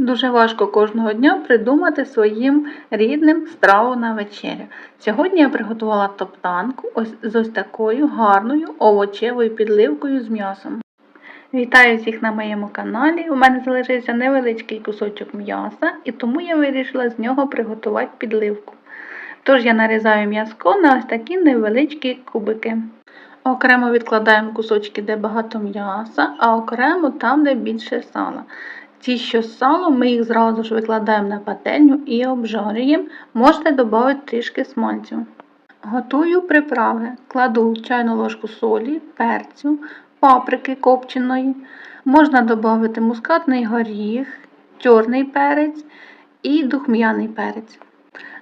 Дуже важко кожного дня придумати своїм рідним страву на вечерю. Сьогодні я приготувала топтанку ось з ось такою гарною овочевою підливкою з м'ясом. Вітаю всіх на моєму каналі. У мене залишився невеличкий кусочок м'яса, і тому я вирішила з нього приготувати підливку. Тож я нарізаю м'яско на ось такі невеличкі кубики. Окремо відкладаємо кусочки, де багато м'яса, а окремо там, де більше сала. Ті, що з салом, ми їх зразу ж викладаємо на пательню і обжарюємо. Можете додати трішки смальцю. Готую приправи. Кладу чайну ложку солі, перцю, паприки копченої. Можна додати мускатний горіх, чорний перець і духм'яний перець.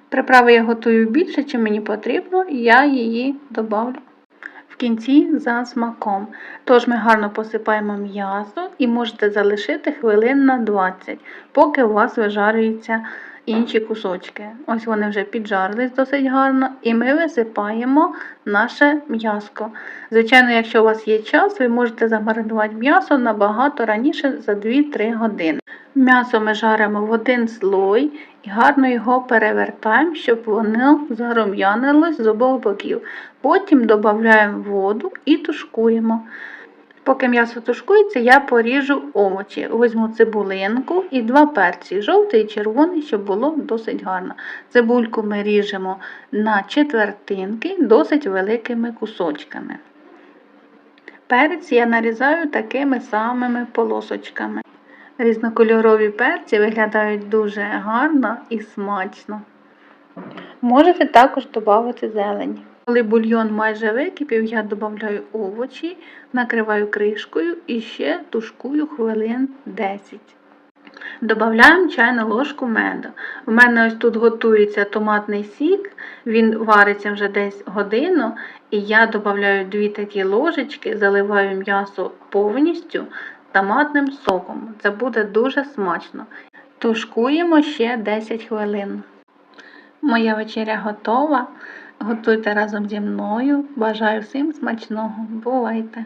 Приправи я готую більше, чим мені потрібно, я її додавлю кінці за смаком. Тож ми гарно посипаємо м'ясо і можете залишити хвилин на 20, поки у вас вижарюються інші кусочки. Ось вони вже піджарились досить гарно, і ми висипаємо наше м'яско. Звичайно, якщо у вас є час, ви можете замаринувати м'ясо набагато раніше за 2-3 години. М'ясо ми жаримо в один слой гарно його перевертаємо, щоб воно зарум'янилось з обох боків. Потім додаємо воду і тушкуємо. Поки м'ясо тушкується, я поріжу овочі. Візьму цибулинку і два перці, жовтий і червоний, щоб було досить гарно. Цибульку ми ріжемо на четвертинки досить великими кусочками. Перець я нарізаю такими самими полосочками. Різнокольорові перці виглядають дуже гарно і смачно. Можете також додати зелень. Коли бульйон майже википів, я додаю овочі, накриваю кришкою і ще тушкую хвилин 10. Додаємо чайну ложку меду. У мене ось тут готується томатний сік, він вариться вже десь годину, і я додаю дві такі ложечки, заливаю м'ясо повністю томатним соком. Це буде дуже смачно. Тушкуємо ще 10 хвилин. Моя вечеря готова. Готуйте разом зі мною. Бажаю всім смачного. Бувайте!